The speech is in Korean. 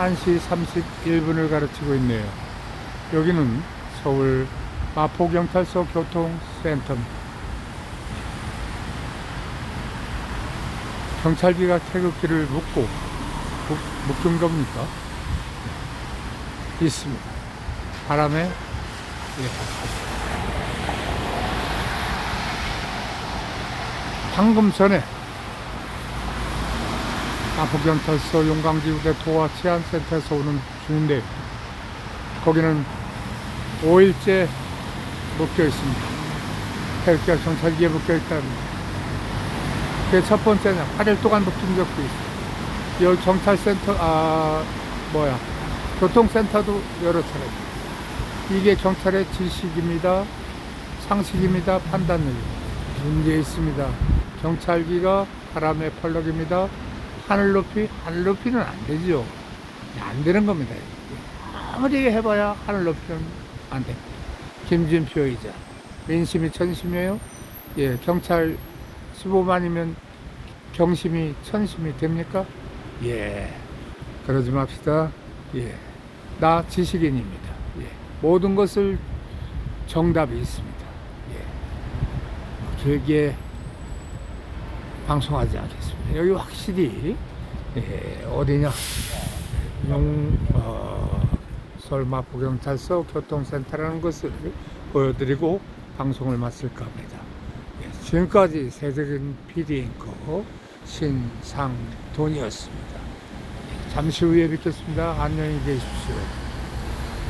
1시 31분을 가르치고 있네요. 여기는 서울 마포경찰서 교통센터입니다. 경찰기가 태극기를 묶고 묶- 묶은 겁니까? 있습니다. 바람에 예. 방금 전에 마포경찰서 용강지구대 도화 치안센터에서 오는 중인데 거기는 5일째 묶여 있습니다. 태극기가 경찰기에 묶여 있답니다. 그게 첫 번째는 8일 동안 묶인 적도 있어요. 여기 경찰센터, 아, 뭐야, 교통센터도 여러 차례. 이게 경찰의 지식입니다. 상식입니다. 판단력입니다. 문제 있습니다. 경찰기가 바람의 펄럭입니다. 하늘 높이, 하늘 높이는 안 되죠. 안 되는 겁니다. 아무리 해봐야 하늘 높이는 안 됩니다. 김진표 이자. 민심이 천심이에요. 예, 경찰 15만이면 경심이 천심이 됩니까? 예. 그러지 맙시다. 예. 나 지식인입니다. 예. 모든 것을 정답이 있습니다. 예. 길게 방송하지 않겠습니다. 여기 확실히 예, 어디냐? 용 어, 설마 보경찰서 교통센터라는 것을 보여드리고 방송을 마칠까 합니다. 예, 지금까지 세적인 PD 앵커 신상돈이었습니다. 예, 잠시 후에 뵙겠습니다. 안녕히 계십시오.